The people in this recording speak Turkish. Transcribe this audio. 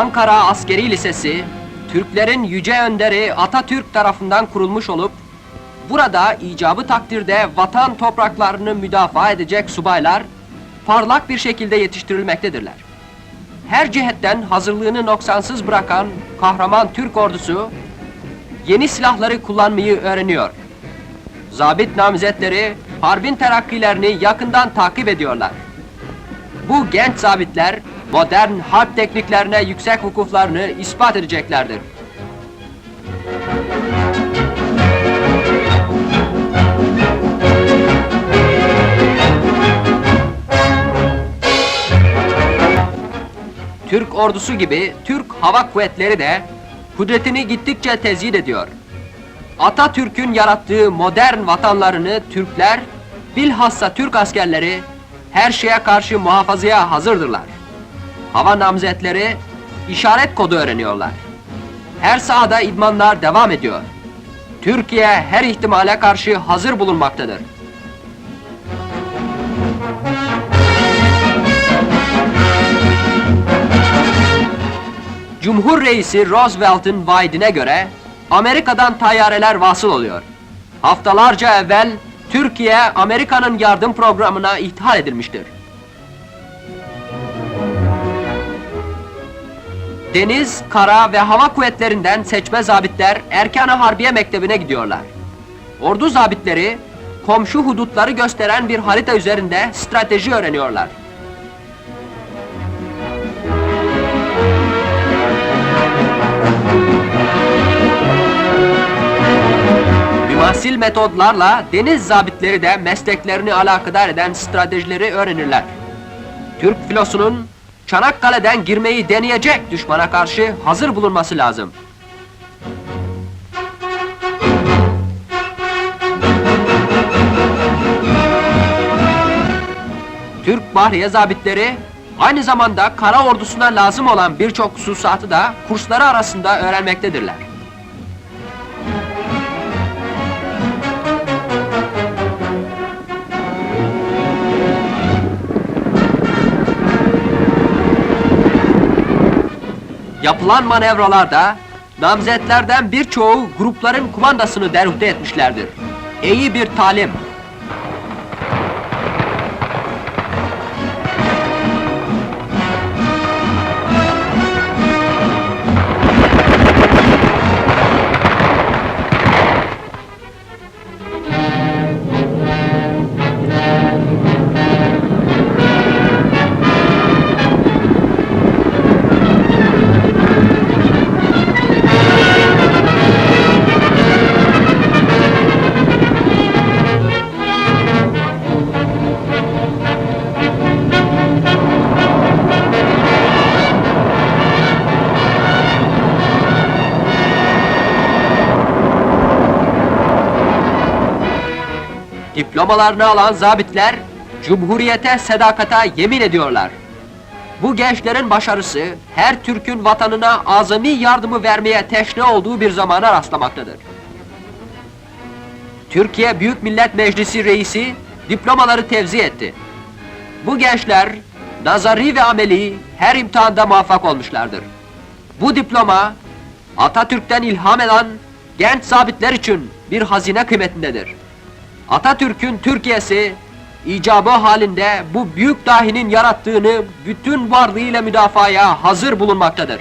Ankara Askeri Lisesi, Türklerin yüce önderi Atatürk tarafından kurulmuş olup, burada icabı takdirde vatan topraklarını müdafaa edecek subaylar, parlak bir şekilde yetiştirilmektedirler. Her cihetten hazırlığını noksansız bırakan kahraman Türk ordusu, yeni silahları kullanmayı öğreniyor. Zabit namzetleri harbin terakkilerini yakından takip ediyorlar. Bu genç zabitler modern harp tekniklerine yüksek vukuflarını ispat edeceklerdir. Türk ordusu gibi Türk Hava Kuvvetleri de kudretini gittikçe tezyin ediyor. Atatürk'ün yarattığı modern vatanlarını Türkler, bilhassa Türk askerleri her şeye karşı muhafazaya hazırdırlar. Hava namzetleri işaret kodu öğreniyorlar. Her sahada idmanlar devam ediyor. Türkiye her ihtimale karşı hazır bulunmaktadır. Cumhur Reisi Roosevelt'in vaadine göre Amerika'dan tayyareler vasıl oluyor. Haftalarca evvel Türkiye Amerika'nın yardım programına ithal edilmiştir. Deniz, kara ve hava kuvvetlerinden seçme zabitler Erkan-ı Harbiye Mektebi'ne gidiyorlar. Ordu zabitleri komşu hudutları gösteren bir harita üzerinde strateji öğreniyorlar. Mümasil metodlarla deniz zabitleri de mesleklerini alakadar eden stratejileri öğrenirler. Türk filosunun Çanakkale'den girmeyi deneyecek düşmana karşı hazır bulunması lazım. Türk Bahriye zabitleri aynı zamanda kara ordusuna lazım olan birçok hususatı da kursları arasında öğrenmektedirler. Yapılan manevralarda namzetlerden birçoğu grupların kumandasını derhute etmişlerdir. İyi bir talim. Diplomalarını alan zabitler Cumhuriyete sedakata yemin ediyorlar. Bu gençlerin başarısı her Türk'ün vatanına azami yardımı vermeye teşne olduğu bir zamana rastlamaktadır. Türkiye Büyük Millet Meclisi reisi diplomaları tevzi etti. Bu gençler nazari ve ameli her imtihanda muvaffak olmuşlardır. Bu diploma Atatürk'ten ilham eden genç zabitler için bir hazine kıymetindedir. Atatürk'ün Türkiye'si icabı halinde bu büyük dahinin yarattığını bütün varlığıyla müdafaya hazır bulunmaktadır.